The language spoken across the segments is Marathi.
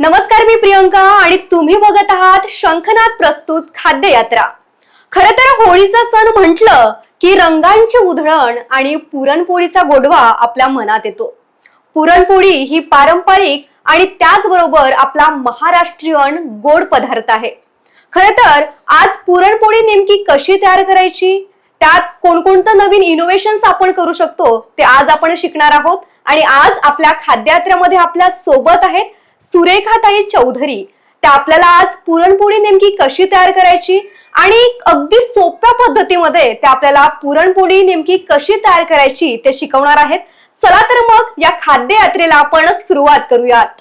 नमस्कार मी प्रियंका आणि तुम्ही बघत आहात शंखनाथ प्रस्तुत खाद्ययात्रा. खर तर होळीचा सण म्हटलं की रंगांची उधळण आणि पुरणपोळीचा गोडवा आपल्या मनात येतो. पुरणपोळी ही पारंपरिक आणि त्याचबरोबर आपला महाराष्ट्रीयन गोड पदार्थ आहे. खर तर आज पुरणपोळी नेमकी कशी तयार करायची? त्यात कोणकोणतं नवीन इनोव्हेशन्स आपण करू शकतो ते आज आपण शिकणार आहोत. आणि आज आपल्या खाद्ययात्रेमध्ये आपल्यासोबत आहेत सुरेखाताई चौधरी. त्या आपल्याला आज पुरणपोळी नेमकी कशी तयार करायची आणि अगदी सोप्या पद्धतीमध्ये त्या आपल्याला पुरणपोळी नेमकी कशी तयार करायची ते शिकवणार आहेत. चला तर मग या खाद्य यात्रेला आपण सुरुवात करूयात.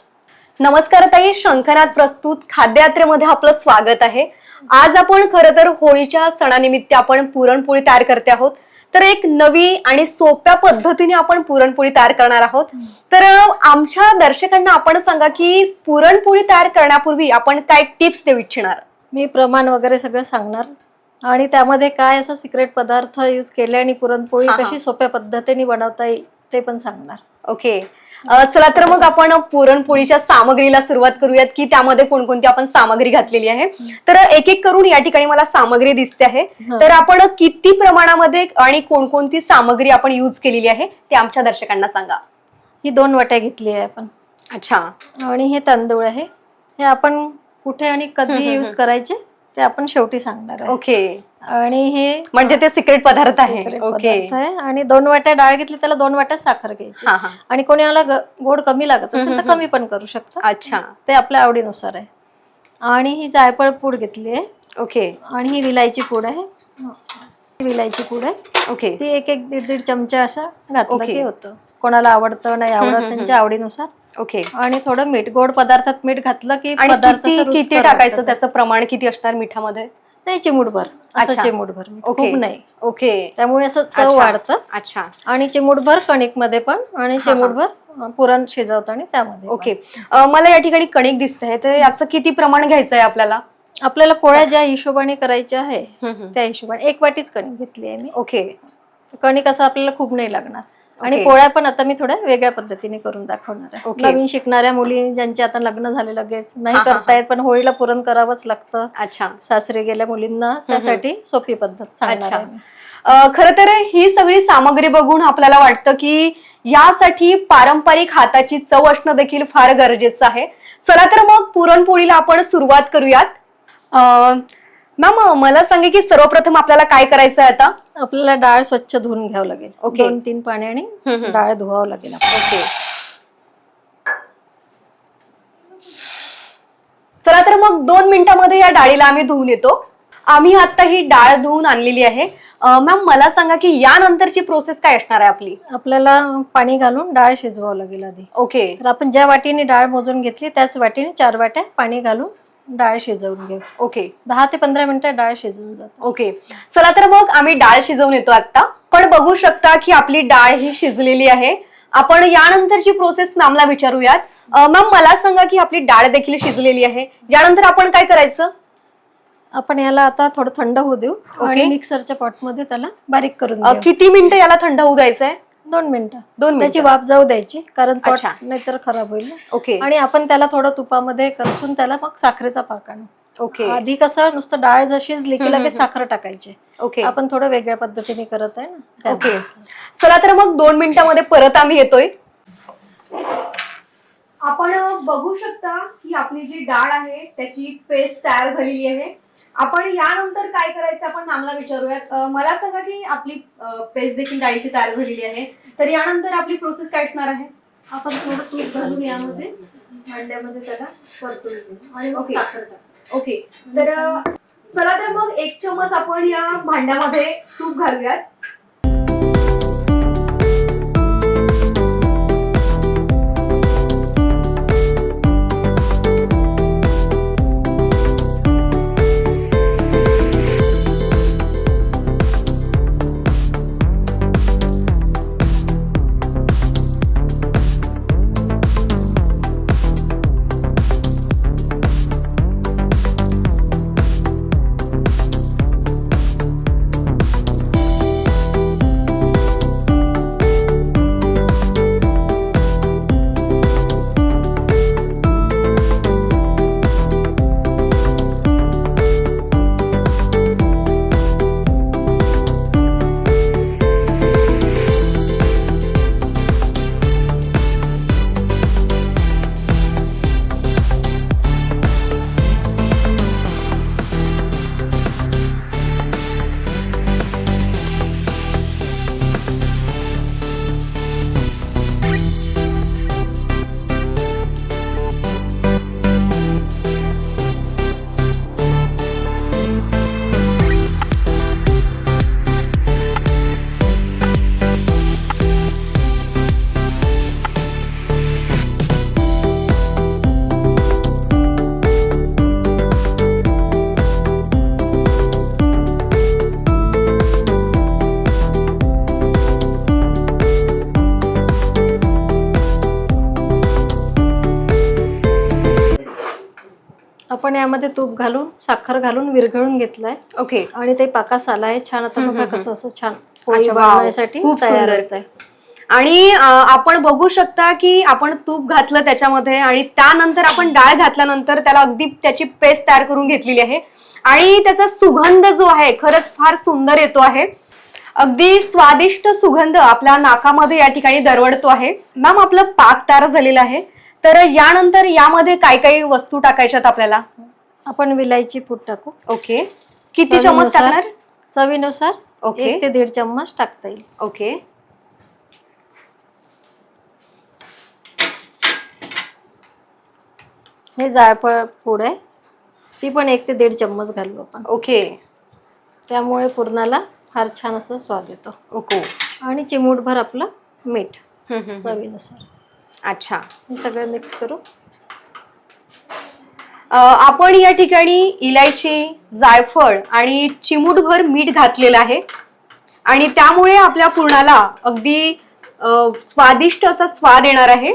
नमस्कार ताई शंकरनाथ प्रस्तुत खाद्ययात्रेमध्ये आपलं स्वागत आहे. आज आपण खरं तर होळीच्या सणानिमित्त आपण पुरणपोळी तयार करते आहोत. तर एक नवी आणि सोप्या पद्धतीने आपण पुरणपोळी तयार करणार आहोत. तर आमच्या दर्शकांना आपण सांगा की पुरणपोळी तयार करण्यापूर्वी आपण काय टिप्स देऊ इच्छिणार? मी प्रमाण वगैरे सगळं सांगणार. आणि त्यामध्ये काय असं सिक्रेट पदार्थ यूज केले आणि पुरणपोळी हा, हा. कशी सोप्या पद्धतीने बनवता येईल ते पण सांगणार. ओके चला तर मग आपण पुरणपोळीच्या सामग्रीला सुरुवात करूयात की त्यामध्ये कोणकोणती आपण सामग्री घातलेली आहे. तर एक एक करून या ठिकाणी मला सामग्री दिसते आहे. तर आपण किती प्रमाणामध्ये आणि कोणकोणती सामग्री आपण यूज केलेली आहे ते आमच्या दर्शकांना सांगा. ही दोन वाट्या घेतली आहे आपण. अच्छा. आणि हे तांदूळ आहे. हे आपण कुठे आणि कधी यूज करायचे ते आपण शेवटी सांगणार ओके आणि हे म्हणजे ते सिक्रेट पदार्थ आहे. ओके आणि दोन वाट्या डाळ घेतली त्याला दोन वाट्या साखर घ्यायची. आणि कोणाला गोड कमी लागत असेल तर कमी पण करू शकता. अच्छा. ते आपल्या आवडीनुसार आहे. आणि ही जायफळ पूड घेतली आहे. ओके आणि ही विलायची पूड आहे. ही विलायची पूड आहे. ओके ती एक एक दीड दीड चमचा असं घातलं. की होतं. कोणाला आवडतं नाही आवडत त्यांच्या आवडीनुसार. ओके आणि थोडं मीठ गोड पदार्थात मीठ घातलं की पदार्थ किती टाकायचं. त्याचं प्रमाण? किती असणार मिठामध्ये? नाही चिमूटभर. असं अच्छा. चिमूटभर. ओके खूप नाही. ओके. त्यामुळे असं चव अच्छा. वाढतं. अच्छा. आणि चिमूटभर कणिकमध्ये पण. आणि हा. चिमूटभर अं, पुरण शिजवताना त्यामध्ये पण. ओके अं, मला या ठिकाणी कणिक दिसत आहे तर याचं किती प्रमाण घ्यायचं आहे आपल्याला? आपल्याला पोळ्या ज्या हिशोबाने करायच्या आहे. त्या हिशोबाने एक वाटीच कणिक घेतली आहे मी. ओके. कणिक असं आपल्याला खूप नाही लागणार. आणि. पोळ्या पण आता मी थोड्या वेगळ्या पद्धतीने करून दाखवणार आहे. नवीन शिकणाऱ्या मुली ज्यांचे आता लग्न झाले लगेच नाही. करतायत पण होळीला पुरण करावंच लागतं अच्छा सासरे गेल्या मुलींना त्यासाठी सोपी पद्धत सांगणार अच्छा. खरं तर ही सगळी सामग्री बघून आपल्याला वाटतं की यासाठी पारंपरिक हाताची चव असणं देखील फार गरजेचं आहे चला तर मग पुरणपोळीला आपण सुरुवात करूयात मॅम मला सांगे की सर्वप्रथम आपल्याला काय करायचं आहे आता? आपल्याला डाळ स्वच्छ धुवून घ्यावं लागेल. ओके. दोन तीन पाण्याने हम्म, हम्म. डाळ धुवावं लागेल आपल्याला. चला तर मग दोन मिनिटांमध्ये या डाळीला आम्ही धुवून येतो. आम्ही आता ही डाळ धुवून आणलेली आहे. मॅम मला सांगा की यानंतरची प्रोसेस काय असणार आहे आपली? आपल्याला पाणी घालून डाळ शिजवावं लागेल आधी. ओके तर आपण ज्या वाटीने डाळ मोजून घेतली त्याच वाटीने चार वाट्या पाणी घालून डाळ शिजवून घेऊ ओके. दहा ते पंधरा मिनिटं डाळ शिजवून जाते. ओके. चला तर मग आम्ही डाळ शिजवून येतो आता पण बघू शकता की आपली डाळ ही शिजलेली आहे. आपण यानंतरची प्रोसेस मॅमला विचारूयात. मॅम मला सांगा की आपली डाळ देखील शिजलेली आहे. यानंतर आपण काय करायचं? आपण याला आता थोडं थंड होऊ देऊ. आणि मिक्सरच्या पॉटमध्ये त्याला बारीक करून. किती मिनिटं याला थंड होऊ द्यायचंय? दोन मिनिटं. दोन त्याची वाफ जाऊ द्यायची कारण पोट अच्छा. नाहीतर खराब होईल ना. ओके. आणि आपण त्याला थोडं तुपामध्ये कलसून त्याला मग साखरेचा पाक आणू. ओके. आधी कसं नुसतं डाळ जशी शिजली की लगेच. साखर टाकायची. ओके. आपण थोडं वेगळ्या पद्धतीने करत आहे ना. ओके. चला तर मग दोन मिनिटांमध्ये परत आम्ही येतोय. आपण बघू शकता की आपली जी डाळ आहे त्याची पेस्ट तयार झालेली आहे. आपण यानंतर काय करायचं आपण मॅमला विचारूयात. मला सांगा की आपली पेस्ट देखील डाळीची तयार झालेली आहे. तर यानंतर आपली प्रोसेस काय असणार आहे? आपण थोडं तूप घालून यामध्ये भांड्यामध्ये त्याला परतून घेऊ आणि मग ओके. साखर टाकू. ओके. तर अं, चला तर मग एक चमच आपण या भांड्यामध्ये तूप घालूयात. आपण यामध्ये तूप घालून साखर घालून विरघळून घेतलंय. ओके आणि ते पाकास आलाय छान. आता बघा कसं असं छान. बनवण्यासाठी खूप तयार सुंदर. आहे आणि आपण बघू शकता की आपण तूप घातलं त्याच्यामध्ये आणि त्यानंतर आपण डाळ घातल्यानंतर त्याला अगदी त्याची पेस्ट तयार करून घेतलेली आहे. आणि त्याचा सुगंध जो आहे खरंच फार सुंदर येतो आहे. अगदी स्वादिष्ट सुगंध आपल्या नाकामध्ये या ठिकाणी दरवडतो आहे. मॅम आपलं पाक तयार झालेलं आहे. तर यानंतर यामध्ये काय काय वस्तू टाकायच्यात आपल्याला? आपण विलायची पूड टाकू. ओके. किती चमच चवीनुसार- टाकणार? चवीनुसार ओके. एक ते दीड चम्मच टाकता येईल. ओके. हे जायफळ पूड आहे. ती पण एक ते दीड चम्मच घालू आपण. ओके. त्यामुळे पूर्णाला फार छान असं स्वाद येतो. ओके. आणि चिमूटभर आपलं मीठ हम्म, हम्म, हम्म. चवीनुसार. अच्छा. हे सगळं मिक्स करू. आपण या ठिकाणी इलायची जायफळ आणि चिमूटभर मीठ घातलेलं आहे. आणि त्यामुळे आपल्या पुरणाला अगदी स्वादिष्ट असा स्वाद येणार आहे.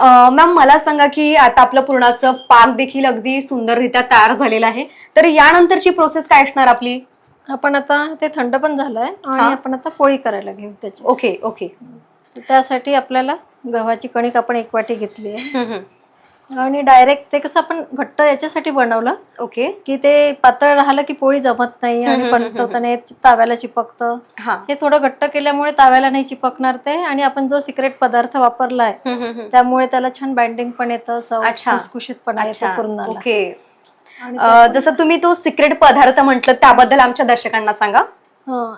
मॅम मला सांगा की आता आपलं पूर्णाचं पाक देखील अगदी सुंदररित्या तयार झालेलं आहे. तर यानंतरची प्रोसेस काय असणार आपली? आपण आता ते थंड पण झालंय आणि हा. आपण आता पोळी करायला घेऊ त्याची. Okay okay. त्यासाठी आपल्याला गव्हाची कणिक आपण एक वाटी घेतली आहे. हम्म, हम्म. आणि डायरेक्ट ते कसं आपण घट्ट याच्यासाठी बनवलं ओके की ते पातळ राहिलं की पोळी जमत नाही आणि हम्म, पंतवताना हे ताव्याला चिपकतं. हा. थोडं घट्ट केल्यामुळे ताव्याला नाही चिपकणार ते आणि आपण जो सिक्रेट पदार्थ वापरलाय. त्यामुळे त्याला छान बाइंडिंग पण येतं येतो अच्छा. पूर्णाला. ओके जसं तुम्ही तो सिक्रेट पदार्थ म्हटलं त्याबद्दल आमच्या दर्शकांना सांगा.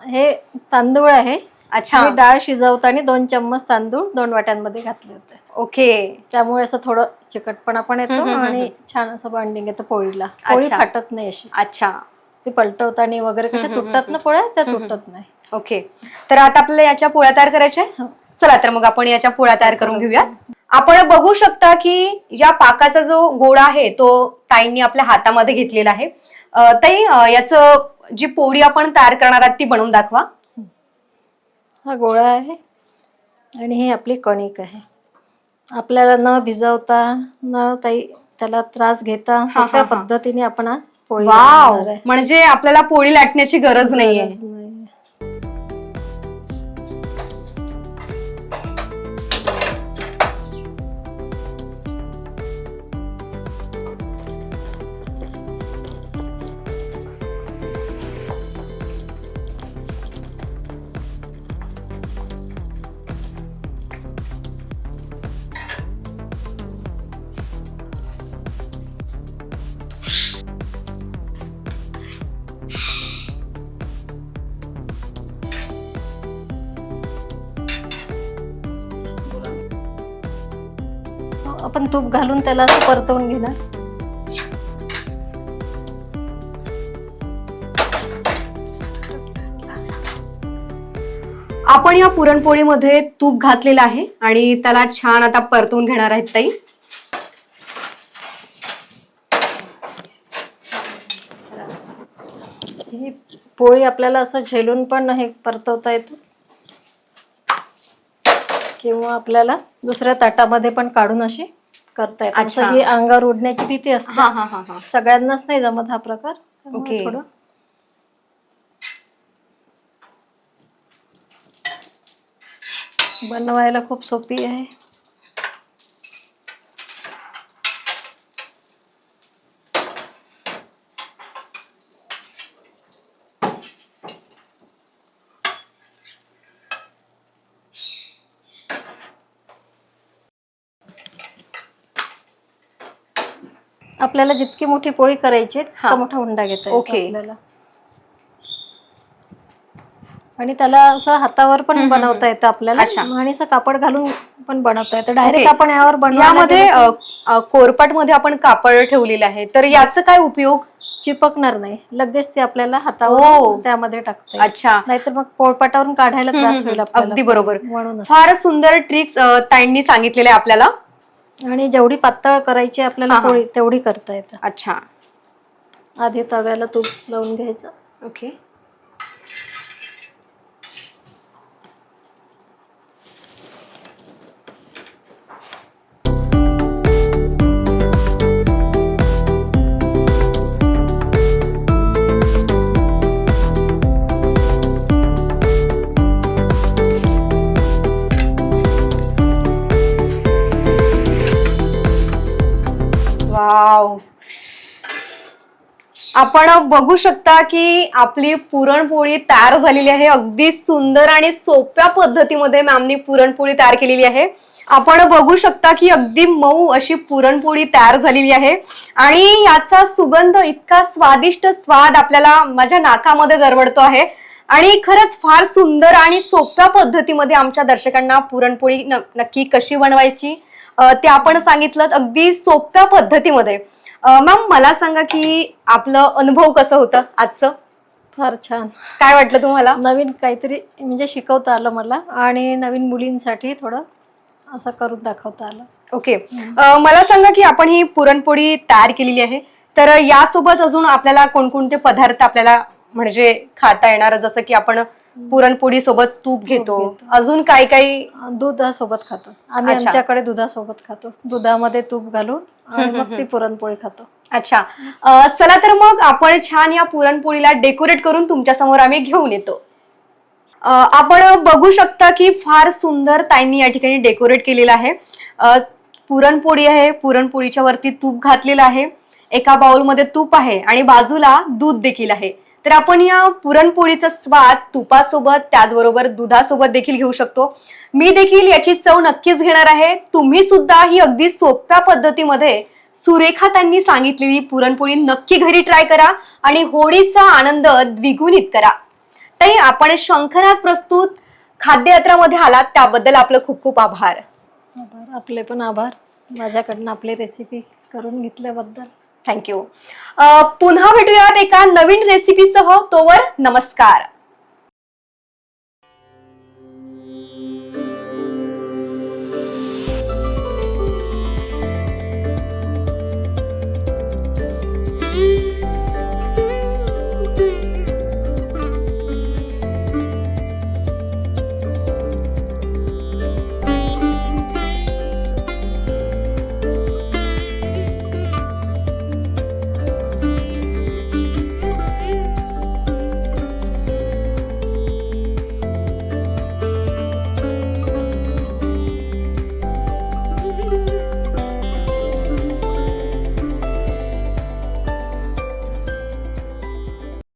हे तांदूळ आहे. अच्छा. मी डाळ शिजवताना दोन चम्मच तांदूळ दोन वाट्यांमध्ये घातले होते. ओके. त्यामुळे असं थोडं चिकटपणा पण येतो आणि छान असं बाइंडिंग येतं पोळीला. पोळी. फाटत नाही अशी. अच्छा. ती पलटवताना वगैरे कशा तुटतात ना पोळ्या त्या तुटत नाही. ओके. तर आता आपल्याला याच्या पोळ्या तयार करायच्या? हो. चला तर मग आपण याच्या पोळ्या तयार करून घेऊयात. आपण बघू शकता की या पाकाचा जो गोळा आहे तो ताईंनी आपल्या हातामध्ये घेतलेला आहे. ताई याचं जी पोळी आपण तयार करणार आहात ती बनवून दाखवा. हा गोळा आहे आणि ही आपली कणिक आहे आपल्याला न भिजवता न ताई त्याला त्रास घेता सोप्या. पद्धतीने आपण आज पोळी वाव बनवणार आहे. म्हणजे आपल्याला पोळी लाटण्याची गरज नाहीये गरज नाहीये. आपण तूप घालून त्याला असं परतवून घेणार. आपण या पुरणपोळीमध्ये तूप घातलेलं आहे आणि त्याला छान आता परतवून घेणार आहेत ताई. ही पोळी आपल्याला असं झेलून पण हे परतवता येतं. किंवा आपल्याला दुसऱ्या ताटामध्ये पण काढून अशी करता येते अच्छा. ही अंगावर उडण्याची भीती असते. हा हा हा हा. सगळ्यांनाच नाही जमत हा प्रकार. त्यामुळे ओके. थोडं बनवायला खूप सोपी आहे. आपल्याला जितकी मोठी पोळी करायची आहे, हा. मोठा उंडा घेता येतो ओके. आपल्याला आणि त्याला असं हातावर पण बनवता येतं आपल्याला अच्छा. आणि असं कापड घालून पण बनवता येतं डायरेक्ट ओके. आपण यावर बनवायला यामध्ये गेलो की अ, अ, कोरपाटमध्ये आपण कापड ठेवलेलं आहे तर याचं काय उपयोग चिपकणार नाही लगेच ते आपल्याला ओ. हातावर त्यामध्ये टाकता येईल. अच्छा नाहीतर मग पोळपाटावरून काढायला त्रास होईल आपल्याला अगदी बरोबर म्हणून असं. फार सुंदर ट्रिक्स ताईंनी सांगितलेले आपल्याला आणि जेवढी पातळ करायची आपल्याला हा, हा. पोळी तेवढी करता येतं. अच्छा. आधी तव्याला तूप लावून घ्यायचं. ओके. आपण बघू शकता की आपली पुरणपोळी तयार झालेली आहे. अगदी सुंदर आणि सोप्या पद्धतीमध्ये मॅमनी पुरणपोळी तयार केलेली आहे. आपण बघू शकता की अगदी मऊ अशी पुरणपोळी तयार झालेली आहे. आणि याचा सुगंध इतका स्वादिष्ट स्वाद आपल्याला माझ्या नाकामध्ये दरवडतो आहे. आणि खरंच फार सुंदर आणि सोप्या पद्धतीमध्ये आमच्या दर्शकांना पुरणपोळी न- नक्की कशी बनवायची ते आपण सांगितलं. अगदी सोप्या पद्धतीमध्ये. मॅम मला सांगा की आपलं अनुभव कसं होतं आजचं? फार छान. काय वाटलं तुम्हाला? नवीन काहीतरी म्हणजे शिकवता आलं मला आणि नवीन मुलींसाठी थोडं असं करून दाखवता आलं. ओके. अ, मला सांगा की आपण ही पुरणपोळी तयार केलेली आहे. तर यासोबत अजून आपल्याला कोणकोणते पदार्थ आपल्याला म्हणजे खाता येणार? जसं की आपण पुरणपोळी सोबत तूप घेतो. घेतो. अजून काय काही दुधासोबत खातो. आम्ही अच्छा. आमच्याकडे दुधासोबत खातो. दुधामध्ये तूप घालून आणि हम्म, मग हम्म, ती पुरणपोळी खातो. अच्छा. अ, चला तर मग आपण छान या पुरणपोळीला डेकोरेट करून तुमच्यासमोर आम्ही घेऊन येतो. अ, आपण बघू शकता की फार सुंदर ताईंनी या ठिकाणी डेकोरेट केलेलं आहे. अ, पुरणपोळी आहे. पुरणपोळीच्या वरती तूप घातलेलं आहे. एका बाउलमध्ये तूप आहे आणि बाजूला दूध देखील आहे. तर आपण या पुरणपोळीचा स्वाद तुपासोबत त्याचबरोबर दुधासोबत देखील घेऊ शकतो. मी देखील याची चव नक्कीच घेणार आहे. तुम्ही सुद्धा ही अगदी सोप्या पद्धतीमध्ये सुरेखा त्यांनी सांगितलेली पुरणपोळी नक्की घरी ट्राय करा आणि होळीचा आनंद द्विगुणित करा. तरी आपण शंखनाथ प्रस्तुत खाद्ययात्रामध्ये आलात त्याबद्दल आपलं खूप खूप आभार. आभार. आपले पण आभार. माझ्याकडनं आपली रेसिपी करून घेतल्याबद्दल. थँक्यू पुन्हा भेटूयात एका नवीन रेसिपीसह तोवर नमस्कार.